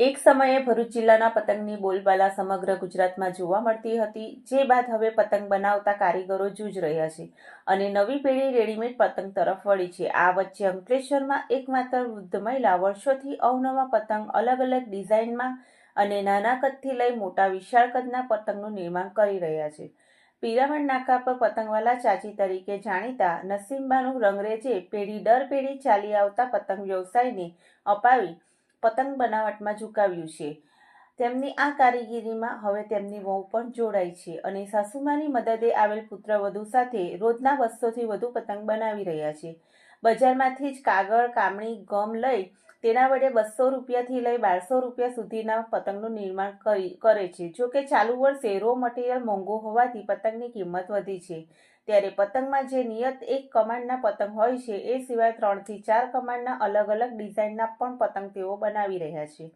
એક સમયે ભરૂચ જિલ્લાના પતંગની બોલબાલા સમગ્ર ગુજરાતમાં જોવા મળતી હતી, જે બાદ હવે પતંગ બનાવતા કારીગરો જૂજ રહ્યા છે અને નવી પેઢી રેડીમેડ પતંગ તરફ વળી છે. આ વચ્ચે અંકલેશ્વરમાં એકમાત્ર વૃદ્ધ મહિલા વર્ષોથી અવનવા પતંગ અલગ અલગ ડિઝાઇનમાં અને નાના કદથી લઈ મોટા વિશાળ કદના પતંગનું નિર્માણ કરી રહ્યા છે. પિરામણ નાકા પર પતંગવાલા ચાચી તરીકે જાણીતા નસીમબાનું રંગરેજે પેઢી દર પેઢી ચાલી આવતા પતંગ વ્યવસાયને અપાવી પતંગ બનાવટમાં ઝુકાવ્યું છે. તેમની આ કારીગીરીમાં હવે તેમની વહુ પણ જોડાઈ છે અને સાસુમાની મદદે આવેલ પુત્રવધુ સાથે રોજના બસોથી વધુ પતંગ બનાવી રહ્યા છે. બજારમાંથી જ કાગળ કામણી ગમ લઈ તેના વડે બસો રૂપિયાથી લઈ બારસો રૂપિયા સુધીના પતંગનું નિર્માણ કરી, કરે છે. જો કે ચાલુ વર્ષે રો મટીરિયલ મોંઘું હોવાથી પતંગની કિંમત વધી છે. ત્યારે પતંગમાં જે નિયત એક કમાન્ડના પતંગ હોય છે, એ સિવાય ત્રણથી ચાર કમાન્ડના અલગ અલગ ડિઝાઇનના પણ પતંગ તેઓ બનાવી રહ્યા છે.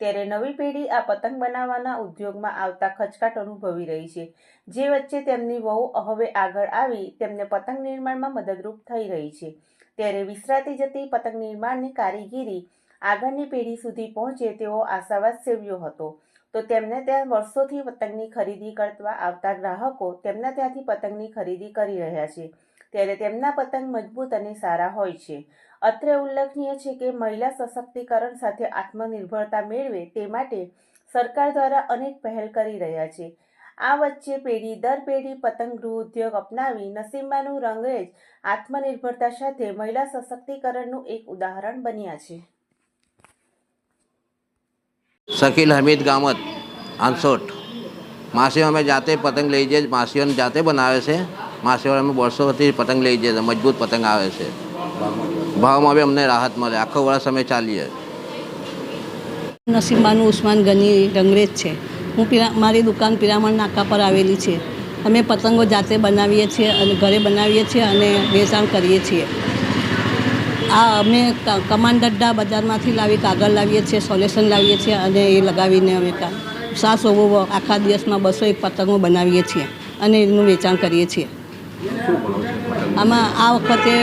ત્યારે નવી પેઢી આ પતંગ બનાવવાના ઉદ્યોગમાં આવતા ખચકાટ અનુભવી રહી છે. જે વચ્ચે તેમની વહુ હવે આગળ આવી, તેમને પતંગ નિર્માણમાં મદદરૂપ થઈ રહી છે. ત્યારે વિસરાતી જતી પતંગ નિર્માણની કારીગીરી આગળની પેઢી સુધી પહોંચે તેવો આશાવાદ સેવ્યો હતો. તો તેમને ત્યાં વર્ષોથી પતંગની ખરીદી કરવા આવતા ગ્રાહકો તેમના ત્યાંથી પતંગની ખરીદી કરી રહ્યા છે. ત્યારે તેમના પતંગ મજબૂત અને સારા હોય છે. અત્રે ઉલ્લેખનીય છે કે મહિલા સશક્તિકરણ સાથે આત્મનિર્ભરતા મેળવે તે માટે સરકાર દ્વારા અનેક પહેલ કરી રહ્યા છે. આ વચ્ચે પેઢી દર પેઢી પતંગ ગૃહ ઉદ્યોગ અપનાવી નસીમાનું રંગરેજ આત્મનિર્ભરતા સાથે મહિલા સશક્તિકરણનું એક ઉદાહરણ બન્યા છે. શકીલ હમીદ ગામત, આંસોટ. માસીઓ અમે જાતે પતંગ લઈ જઈએ, માસીઓને જાતે બનાવે છે. માસીઓ અમે વર્ષોથી પતંગ લઈ જઈએ, મજબૂત પતંગ આવે છે. ભાવમાં બી અમને રાહત મળે. આખો વર્ષ અમે ચાલીએ. નસીબાનું ઉસ્માન ગની રંગરેજ છે. હું પીરા, મારી દુકાન પિરામણ નાકા પર આવેલી છે. અમે પતંગો જાતે બનાવીએ છીએ અને ઘરે બનાવીએ છીએ અને વેચાણ કરીએ છીએ. આ અમે કમાન્ડડ્ડા કમાન બજારમાંથી લાવી, કાગળ લાવીએ છીએ, સોલ્યુશન લાવીએ છીએ અને એ લગાવીને અમે સાસ ઓવો આખા દિવસમાં બસો એક પતંગો બનાવીએ છીએ અને એનું વેચાણ કરીએ છીએ. આમાં આ વખતે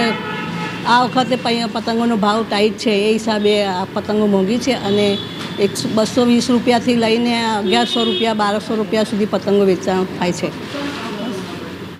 આ વખતે પતંગોનો ભાવ ટાઈટ છે. એ હિસાબે આ પતંગો મોંઘી છે અને એક બસો વીસ રૂપિયાથી લઈને અગિયારસો રૂપિયા, બારસો રૂપિયા સુધી પતંગો વેચાણ થાય છે.